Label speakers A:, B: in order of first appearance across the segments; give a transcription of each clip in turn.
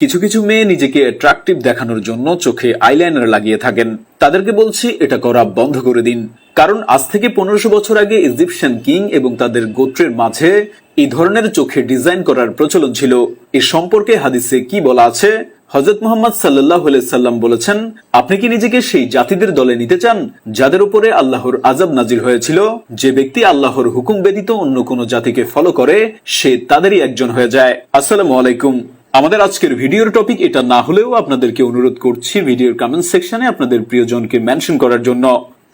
A: কিছু কিছু মেয়ে নিজেকে অ্যাট্রাকটিভ দেখানোর জন্য চোখে আইলাইনার লাগিয়ে থাকেন। তাদেরকে বলছি, এটা করা বন্ধ করে দিন। কারণ আজ থেকে পনেরোশো বছর আগে ইজিপশিয়ান কিং এবং তাদের গোত্রের মাঝে এই ধরনের চোখে ডিজাইন করার প্রচলন ছিল। এ সম্পর্কে হাদিসে কি বলা আছে? হজরত মোহাম্মদ সাল্লাহ সাল্লাম বলেছেন, আপনি কি নিজেকে সেই জাতিদের দলে নিতে চান, যাদের উপরে আল্লাহর আজাব নাজির হয়েছিল? যে ব্যক্তি আল্লাহর হুকুম ব্যতীত অন্য কোনো জাতিকে ফলো করে, সে তাদেরই একজন হয়ে যায়। আসসালামু আলাইকুম। আমাদের আজকের ভিডিওর টপিক এটা না হলেও আপনাদেরকে অনুরোধ করছি ভিডিওর কমেন্ট সেকশনে আপনাদের প্রিয়জনকে মেনশন করার জন্য।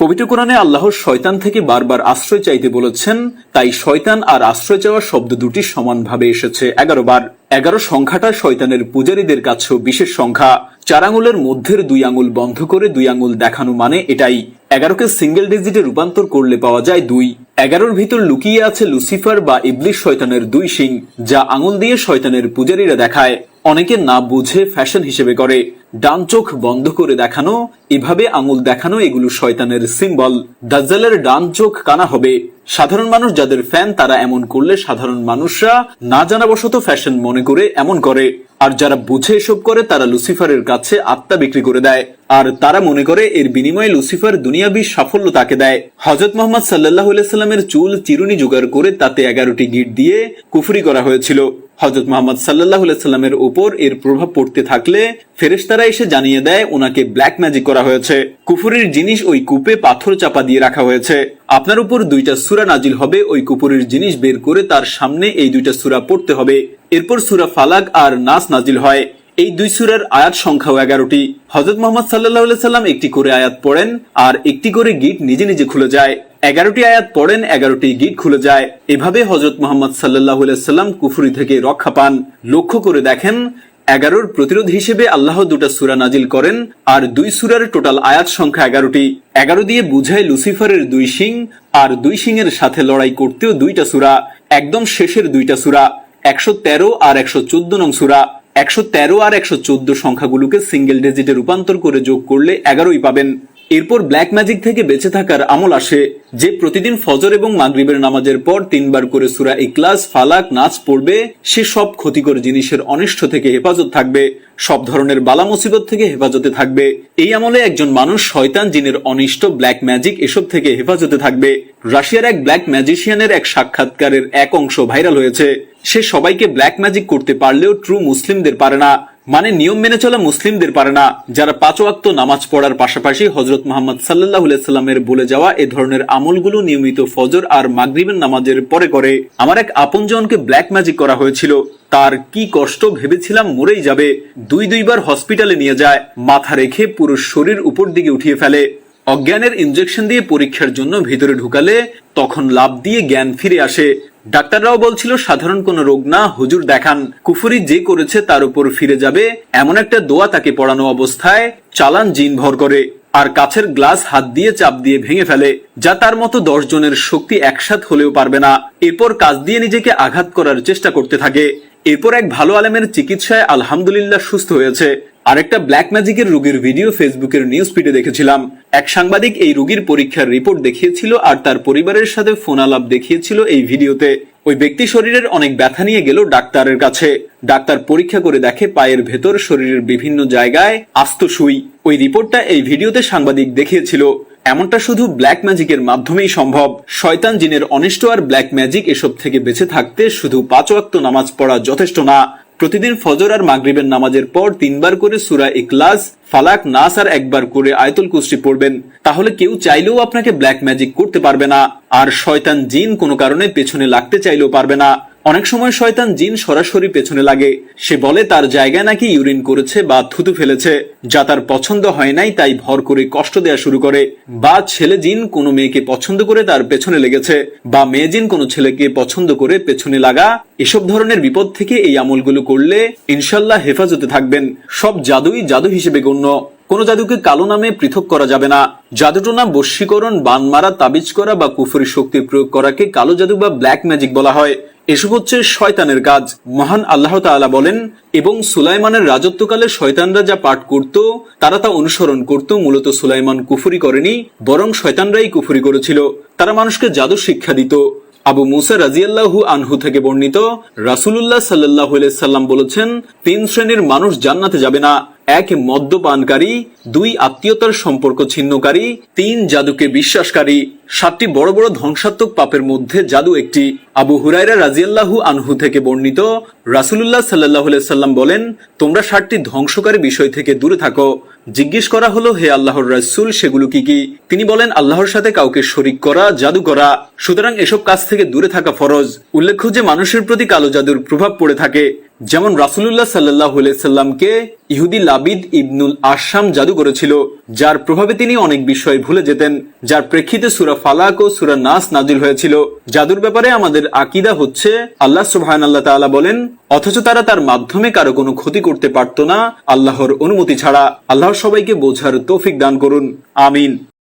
A: পবিত্র কোরআনে আল্লাহর শয়তান থেকে বারবার আশ্রয় চাইতে বলেছেন, তাই শয়তান আর আশ্রয় চাওয়া শব্দ দুটি সমানভাবে এসেছে। এগারো বার, এগারো সংখ্যাটা শয়তানের পূজারীদের কাছেও বিশেষ সংখ্যা। চার আঙুলের মধ্যের দুই আঙুল বন্ধ করে দুই আঙুল দেখানো মানে এটাই। এগারোকে সিঙ্গেল ডিজিটে রূপান্তর করলে পাওয়া যায় দুই। এগারোর ভিতর লুকিয়ে আছে লুসিফার বা ইবলিশ শয়তানের দুই শিং, যা আঙুল দিয়ে শয়তানের পূজারীরা দেখায়। অনেকে না বুঝে ফ্যাশন হিসেবে করে। ডান চোখ বন্ধ করে দেখানো, এভাবে আঙুল দেখানো এগুলো শয়তানের সিম্বল দাজ্জালের ডান চোখ কানা হবে। সাধারণ মানুষ যাদের ফ্যান তারা এমন করলে সাধারণ মানুষরা না জানাবশত ফ্যাশন মনে করে এমন করে। আর যারা বুঝে এসব করে, তারা লুসিফারের কাছে আত্মা বিক্রি করে দেয়। আর তারা মনে করে এর বিনিময়ে লুসিফার দুনিয়াবি সাফল্য তাকে দেয়। হজরত মোহাম্মদ সাল্লাহ সাল্লামের চুল চিরুনি জোগাড় করে তাতে এগারোটি গিট দিয়ে কুফরি করা হয়েছিল। হজরত মোহাম্মদ সাল্লাহ সাল্লামের উপর এর প্রভাব পড়তে থাকলে ফেরেশতারা এসে জানিয়ে দেয় ওনাকে ব্ল্যাক ম্যাজিক করা হয়েছে। কুফুরির জিনিস ওই কূপে পাথর চাপা দিয়ে রাখা হয়েছে। আপনার উপর দুইটা সুরা নাজিল হবে, ওই কুপুরের জিনিস বের করে তার সামনে এই দুইটা সুরা পড়তে হবে। এরপর সুরা ফালাক আর নাস নাজিল হয়। এই দুই সুরার আয়াত সংখ্যাও এগারোটি। হজরত মোহাম্মদ সাল্লাহ সাল্লাম একটি করে আয়াত পড়েন আর একটি করে গিট নিজে নিজে খুলে যায়। এগারোটি আয়াত পড়েন, এগারোটি গিট খুলে যায়। এভাবে হজরত মোহাম্মদ সাল্লাহ সাল্লাম কুফুরি থেকে রক্ষা পান। লক্ষ্য করে দেখেন, এগারোর প্রতিরোধ হিসেবে আল্লাহ দুটা সুরা নাজিল করেন আর দুই সুরার টোটাল আয়াত সংখ্যা এগারোটি। এগারো দিয়ে বুঝায় লুসিফারের দুই শিং আর দুই শিং এর সাথে লড়াই করতেও দুইটা সুরা। একদম শেষের দুইটা সুরা, একশো তেরো আর একশো চোদ্দ নং সুরা। একশো তেরো আর একশো চোদ্দ সংখ্যাগুলোকে সিঙ্গেল ডিজিটে রূপান্তর করে যোগ করলে এগারোই পাবেন। এরপর ব্ল্যাক ম্যাজিক থেকে বেঁচে থাকার আমল আসে, যে প্রতিদিন ফজর এবং মাগরিবের নামাজের পর তিনবার করে সুরা ইকলাস ফালাক, নাচ পড়বে, সে সব ক্ষতিকর জিনিসের অনিষ্ট থেকে হেফাজত থাকবে, সব ধরনের বালা মুসিবত থেকে হেফাজতে থাকবে। এই আমলে একজন মানুষ শয়তান, জিনের অনিষ্ট ব্ল্যাক ম্যাজিক এসব থেকে হেফাজতে থাকবে। রাশিয়ার এক ব্ল্যাক ম্যাজিশিয়ানের এক সাক্ষাৎকারের এক অংশ ভাইরাল হয়েছে। সে সবাইকে ব্ল্যাক ম্যাজিক করতে পারলেও ট্রু মুসলিমদের পারে না। মানে নিয়ম মেনে চলা মুসলিমদের পারে না। যারা পাঁচ ওয়াক্ত নামাজ পড়ার পাশাপাশি হজরত মোহাম্মদ সাল্লাহ সাল্লামের বলে যাওয়া এ ধরনের আমলগুলো নিয়মিত ফজর আর মাগরিবের নামাজের পরে করে। আমার এক আপনজনকে ব্ল্যাক ম্যাজিক করা হয়েছিল। তার কি কষ্ট ভেবেছিলাম মরেই যাবে। দুই দুইবার হসপিটালে নিয়ে যায়। মাথা রেখে পুরো শরীর উপর দিকে উঠিয়ে ফেলে। অজ্ঞানের ইনজেকশন দিয়ে পরীক্ষার জন্য ভিতরে ঢুকালে তখন লাভ দিয়ে জ্ঞান ফিরে আসে। ডাক্তাররাও বলছিল, সাধারণ কোনো রোগ না, হুজুর দেখান। কুফুরি যে করেছে তার উপর ফিরে যাবে। এমন একটা দোয়া তাকে পড়ানো অবস্থায় চালান জিন ভর করে আর কাছের গ্লাস হাত দিয়ে চাপ দিয়ে ভেঙে ফেলে, যা তার মতো দশ জনের শক্তি একসাথ হলেও পারবে না। এরপর কাজ দিয়ে নিজেকে আঘাত করার চেষ্টা করতে থাকে। এরপর এক ভালো আলেমের চিকিৎসায় আলহামদুলিল্লাহ সুস্থ হয়েছে। আরেকটা ব্ল্যাক ম্যাজিকের রোগীর ভিডিও ফেসবুকের নিউজ ফিডে দেখেছিলাম। এক সাংবাদিক এই রোগীর পরীক্ষার রিপোর্ট দেখিয়েছিল আর তার পরিবারের সাথে ফোন আলাপ দেখিয়েছিল এই ভিডিওতে ওই ব্যক্তি শরীরের অনেক ব্যথা নিয়ে গেল ডাক্তারের কাছে। ডাক্তার পরীক্ষা করে দেখে পায়ের ভেতর শরীরের বিভিন্ন জায়গায় আস্ত সুই। ওই রিপোর্টটা এই ভিডিওতে সাংবাদিক দেখিয়েছিল। এমনটা শুধু ব্ল্যাক ম্যাজিকের মাধ্যমেই সম্ভব। শয়তান জিনের অনিষ্ট আর ব্ল্যাক ম্যাজিক এসব থেকে বেঁচে থাকতে শুধু পাঁচ নামাজ পড়া যথেষ্ট না। প্রতিদিন ফজর আর মাগরিবের নামাজের পর তিনবার করে সুরা ইকলাস ফালাক, নাস আর একবার করে আয়তুল কুস্তি পড়বেন। তাহলে কেউ চাইলেও আপনাকে ব্ল্যাক ম্যাজিক করতে পারবে না। আর শয়তান জিন কোনো কারণে পেছনে লাগতে চাইলেও পারবে না। অনেক সময় শয়তান জিন সরাসরি পেছনে লাগে। সে বলে, তার জায়গায় নাকি ইউরিন করেছে বা থুতু ফেলেছে। যা তার পছন্দ হয় নাই, তাই ভর করে কষ্ট দেয়া শুরু করে। বা ছেলে জিন কোনো মেয়েকে পছন্দ করে তার পেছনে লেগেছে। বা মেয়ে জিন কোনো ছেলেকে পছন্দ করে পেছনে লাগা। এসব ধরনের বিপদ থেকে এই আমলগুলো করলে ইনশাল্লাহ হেফাজতে থাকবেন। সব জাদুই জাদু হিসেবে গণ্য। কোন জাদুকে কালো নামে পৃথক করা যাবে না। জাদুটোনা বশীকরণ বান মারা তাবিজ করা বা কুফরি শক্তি প্রয়োগ করাকে কালো জাদু বা ব্ল্যাক ম্যাজিক বলা হয়। এসব হচ্ছে শয়তানের কাজ। মহান আল্লাহ তাআলা বলেন, এবং সুলাইমানের রাজত্বকালে শয়তানরা যা পাঠ করত, তারা তা অনুসরণ করত। মূলত সুলাইমান কুফুরি করেনি, বরং শয়তানরাই কুফুরি করেছিল। তারা মানুষকে জাদু শিক্ষা দিত। আবু মুসা রাজিয়াল্লাহু আনহু থেকে বর্ণিত রাসুলুল্লাহ সাল্লাহ সাল্লাম বলেছেন, তিন শ্রেণির মানুষ জান্নাতে যাবে না। এক মদ্যপানকারী, দুই আত্মীয়তার সম্পর্ক ছিন্নকারী, তিন জাদুকে বিশ্বাসকারী, সাতটি বড় বড় ধ্বংসাত্মক পাপের মধ্যে জাদু একটি। আবু হুরাইরা রাজিয়াল্লাহু আনহু থেকে বর্ণিত, রাসুলুল্লাহ সাল্লাহ সাল্লাম বলেন, তোমরা ষাটটি ধ্বংসকারী বিষয় থেকে দূরে থাকো। জিজ্ঞেস করা হলো, হে আল্লাহর রাসুল, সেগুলো কি কি? তিনি বলেন, আল্লাহর সাথে কাউকে শরিক করা, জাদু করা, সুতরাং এসব কাজ থেকে দূরে থাকা ফরজ। উল্লেখ্য যে, মানুষের প্রতি কালো জাদুর প্রভাব পড়ে থাকে। যেমন রাসুলুল্লাহ সাল্লাহ সাল্লামকে ইহুদি লাবিদ ইবনুল আসাম জাদু করেছিল, যার প্রভাবে তিনি অনেক বিষয় ভুলে যেতেন, যার প্রেক্ষিতে সুরা ফালাক ও সুরা নাস নাজিল হয়েছিল। জাদুর ব্যাপারে আমাদের আকিদা হচ্ছে, আল্লাহ সুবহান আল্লাহ তাআলা বলেন, অথচ তারা তার মাধ্যমে কারও কোনো ক্ষতি করতে পারত না, আল্লাহর অনুমতি ছাড়া। আল্লাহ সবাইকে বোঝার তৌফিক দান করুন। আমিন।